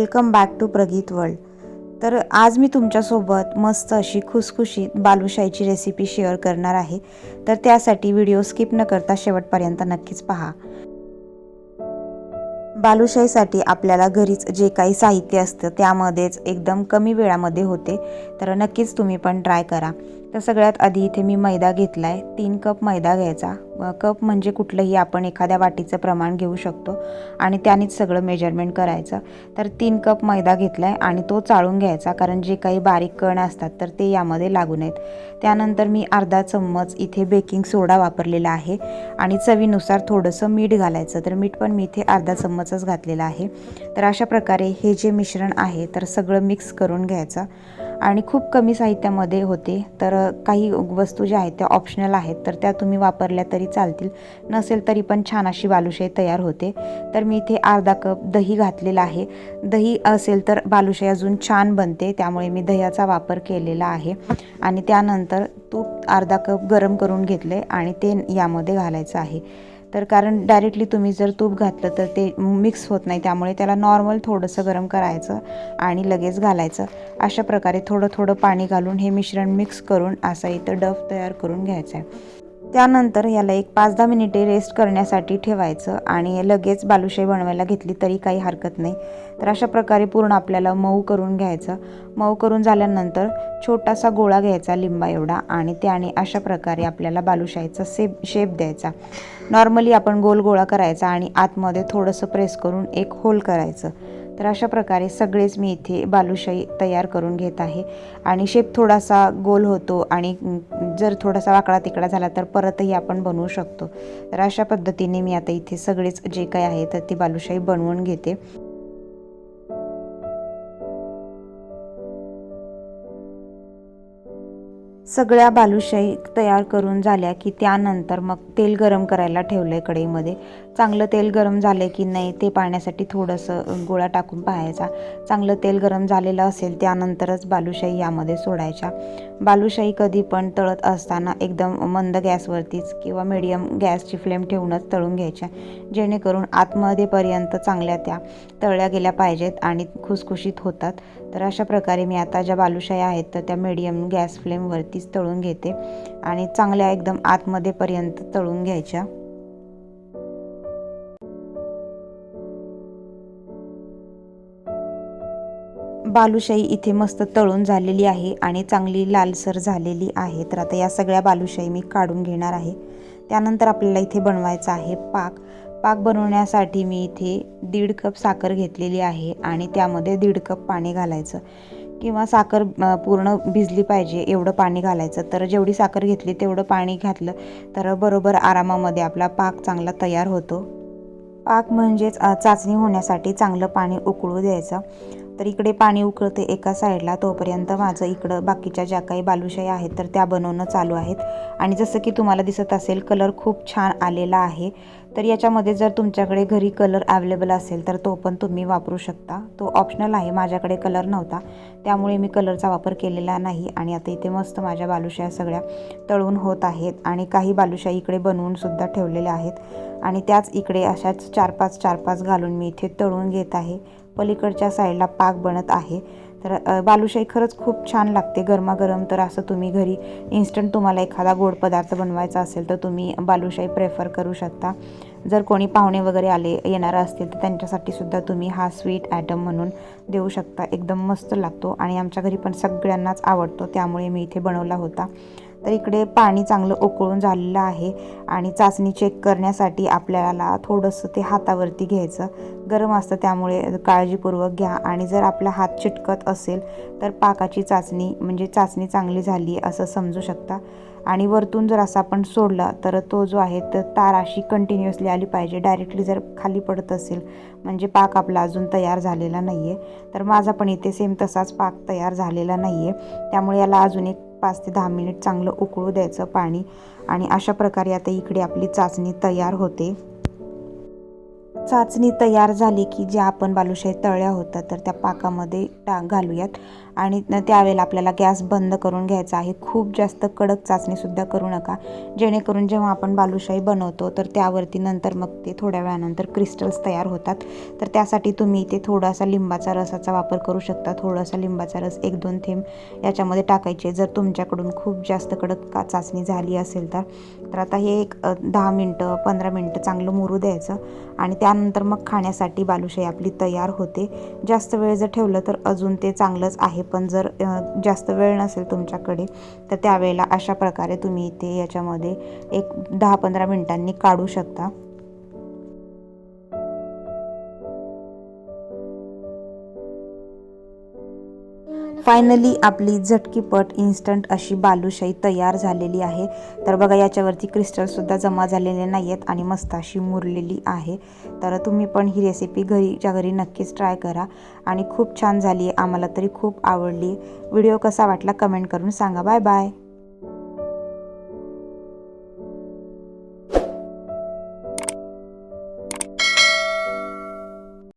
Welcome back to Prageet world. तर आज मी तुमच्यासोबत मस्त अशी खुसखुशीत बालुशाहीची रेसिपी शेअर करणार आहे. तर त्यासाठी व्हिडिओ स्किप न करता शेवटपर्यंत नक्कीच पहा. बालुशाहीसाठी आपल्याला घरीच जे काही साहित्य असतं त्यामध्येच एकदम कमी वेळामध्ये होते. तर नक्कीच तुम्ही पण ट्राय करा. तर सगळ्यात आधी इथे मी मैदा घेतला आहे तीन कप मैदा घ्यायचा. कप म्हणजे कुठलंही आपण एखाद्या वाटीचं प्रमाण घेऊ शकतो आणि त्यानेच सगळं मेजरमेंट करायचं. तर तीन कप मैदा घेतला आहे आणि तो चाळून घ्यायचा कारण जे काही बारीक कण असतात तर ते यामध्ये लागू नयेत. त्यानंतर मी अर्धा चम्मच इथे बेकिंग सोडा वापरलेला आहे आणि चवीनुसार थोडंसं मीठ घालायचं. तर मीठ पण मी इथे अर्धा चम्मचच घातलेला आहे. तर अशा प्रकारे हे जे मिश्रण आहे तर सगळं मिक्स करून घ्यायचं. आणि खूप कमी साहित्यामध्ये होते. तर काही वस्तू ज्या आहेत त्या ऑप्शनल आहेत तर त्या तुम्ही वापरल्या तरी चालतील. नसेल तरी पण छान अशी बालुशाही तयार होते. तर मी इथे अर्धा कप दही घातलेला आहे. दही असेल तर बालुशाही अजून छान बनते त्यामुळे मी दह्याचा वापर केलेला आहे. आणि त्यानंतर तूप अर्धा कप गरम करून घेतले आणि ते यामध्ये घालायचं आहे. तर कारण डायरेक्टली तुम्ही जर तूप घातलं तर ते मिक्स होत नाही. त्यामुळे त्याला नॉर्मल थोडंसं गरम करायचं आणि लगेच घालायचं. अशा प्रकारे थोडं थोडं पाणी घालून हे मिश्रण मिक्स करून असा इथं डफ तयार करून घ्यायचं आहे त्यानंतर याला एक पाच दहा मिनिटे रेस्ट करण्यासाठी ठेवायचं आणि लगेच बालुशाही बनवायला घेतली तरी काही हरकत नाही. तर अशा प्रकारे पूर्ण आपल्याला मऊ करून घ्यायचं. मऊ करून झाल्यानंतर छोटासा गोळा घ्यायचा लिंबा एवढा आणि त्याने अशा प्रकारे आपल्याला बालुशाहीचा सेप शेप द्यायचा. नॉर्मली आपण गोल गोळा करायचा आणि आतमध्ये थोडंसं प्रेस करून एक होल करायचं. तर अशा प्रकारे सगळेच मी इथे बालुशाही तयार करून घेत आहे. आणि शेप थोडासा गोल होतो आणि जर थोडासा वाकडा तिकडा झाला तर परतही आपण बनवू शकतो. तर अशा पद्धतीने मी आता इथे सगळेच जे काही आहे तर ती बालुशाही बनवून घेते. सगळ्या बालुशाही तयार करून झाल्या की त्यानंतर मग तेल गरम करायला ठेवलं आहे कढईमध्ये. चांगलं तेल गरम झालं की नाही ते पाण्यासाठी थोडंसं गोळा टाकून पाहायचा. चांगलं तेल गरम झालेलं असेल त्यानंतरच बालुशाही यामध्ये सोडायच्या. बालुशाही कधी पण तळत असताना एकदम मंद गॅसवरतीच किंवा मीडियम गॅसची फ्लेम ठेवूनच तळून घ्यायच्या. जेणेकरून आतमध्येपर्यंत चांगल्या त्या तळल्या गेल्या पाहिजेत आणि खुसखुशीत होतात. तर अशा प्रकारे मी आता ज्या बालुशाही आहेत तर त्या मीडियम गॅस फ्लेमवरती फ्लेमवरतीच तळून घेते आणि चांगल्या एकदम आतमध्येपर्यंत तळून घ्यायच्या. बालुशाही इथे मस्त तळून झालेली आहे आणि चांगली लालसर झालेली आहे. तर आता या सगळ्या बालुशाही मी काढून घेणार आहे. त्यानंतर आपल्याला इथे बनवायचा आहे पाक. पाक बनवण्यासाठी मी इथे दीड कप साखर घेतलेली आहे आणि त्यामध्ये दीड कप पाणी घालायचं. किंवा साखर पूर्ण भिजली पाहिजे एवढं पाणी घालायचं. तर जेवढी साखर घेतली तेवढं पाणी घातलं तर बरोबर आरामामध्ये आपला पाक चांगला तयार होतो. पाक म्हणजेच चाचणी होण्यासाठी चांगलं पाणी उकळू द्यायचं. तर इकडे पाणी उकळते एका साईडला तोपर्यंत माझं इकडं बाकीच्या ज्या काही बालुशाही आहेत तर त्या बनवणं चालू आहेत. आणि जसं की तुम्हाला दिसत असेल कलर खूप छान आलेला आहे. तर याच्यामध्ये जर तुमच्याकडे घरी कलर अवेलेबल असेल तर तो पण तुम्ही वापरू शकता. तो ऑप्शनल आहे माझ्याकडे कलर नव्हता. त्यामुळे मी कलरचा वापर केलेला नाही. आणि आता इथे मस्त माझ्या बालुशाया सगळ्या तळून होत आहेत. आणि काही बालुशाही इकडे बनवूनसुद्धा ठेवलेल्या आहेत. आणि त्याच इकडे अशाच चार पाच चार पाच घालून मी इथे तळून घेत आहे. पलीकडच्या साईडला पाक बनत आहे. तर बालुशाही खरंच खूप छान लागते. गरमागरम तर असं तुम्ही घरी इन्स्टंट तुम्हाला एखादा गोड पदार्थ बनवायचा असेल तर तुम्ही बालुशाही प्रेफर करू शकता. जर कोणी पाहुणे वगैरे आले येणार असतील तर त्यांच्यासाठी सुद्धा तुम्ही हा स्वीट ॲटम म्हणून देऊ शकता. एकदम मस्त लागतो आणि आमच्या घरी पण सगळ्यांनाच आवडतो. त्यामुळे मी इथे बनवला होता. तर इकडे पाणी चांगलं उकळून झालेलं आहे आणि चाचणी चेक करण्यासाठी आपल्याला थोडंसं ते हातावरती घ्यायचं. गरम असतं त्यामुळे काळजीपूर्वक घ्या. आणि जर आपला हात चिटकत असेल तर पाकाची चाचणी म्हणजे चाचणी चांगली झाली असं समजू शकता. आणि वरतून जर असा आपण सोडला तर तो जो आहे तर तार अशी कंटिन्युअसली आली पाहिजे. डायरेक्टली जर खाली पडत असेल म्हणजे पाक आपला अजून तयार झालेला नाही आहे तर माझा पण इथे सेम तसाच पाक तयार झालेला नाही आहे त्यामुळे याला अजून एक पाच ते दहा मिनिट चांगलं उकळू द्यायचं पाणी आणि अशा प्रकारे आता इकडे आपली चाचणी तयार होते. चाचणी तयार झाली की ज्या आपण बालुशाही तळल्या होत्या तर त्या पाकामध्ये टा घालूयात. आणि न- त्यावेळेला आपल्याला गॅस बंद करून घ्यायचा आहे. खूप जास्त कडक चाचणीसुद्धा करू नका. जेणेकरून जेव्हा आपण बालुशाही बनवतो तर त्यावरती नंतर मग ते थोड्या वेळानंतर क्रिस्टल्स तयार होतात. तर त्यासाठी तुम्ही इथे थोडासा लिंबाचा रसाचा वापर करू शकता. थोडासा लिंबाचा रस एक दोन थेंब याच्यामध्ये टाकायचे. जर तुमच्याकडून खूप जास्त कडक का चाचणी झाली असेल तर. तर आता हे एक दहा मिनटं पंधरा मिनटं चांगलं मुरू द्यायचं. आणि त्यानंतर मग खाण्यासाठी बालुशाही आपली तयार होते. जास्त वेळ जर ठेवलं तर अजून ते चांगलंच आहे. पण जर जास्त वेळ नसेल तुमच्याकडे तर त्यावेळेला अशा प्रकारे तुम्ही ते याच्यामध्ये एक दहा पंधरा मिनटांनी काढू शकता. फायनली आपली झटकीपट इन्स्टंट अशी बालुशाही तयार झालेली आहे. तर बघा याच्यावरती क्रिस्टलसुद्धा जमा झालेले नाही आहेत आणि मस्त अशी मुरलेली आहे. तर तुम्ही पण ही रेसिपी घरीच्या घरी नक्कीच ट्राय करा. आणि खूप छान झाली आहे आम्हाला तरी खूप आवडली. व्हिडिओ कसा वाटला कमेंट करून सांगा. Bye bye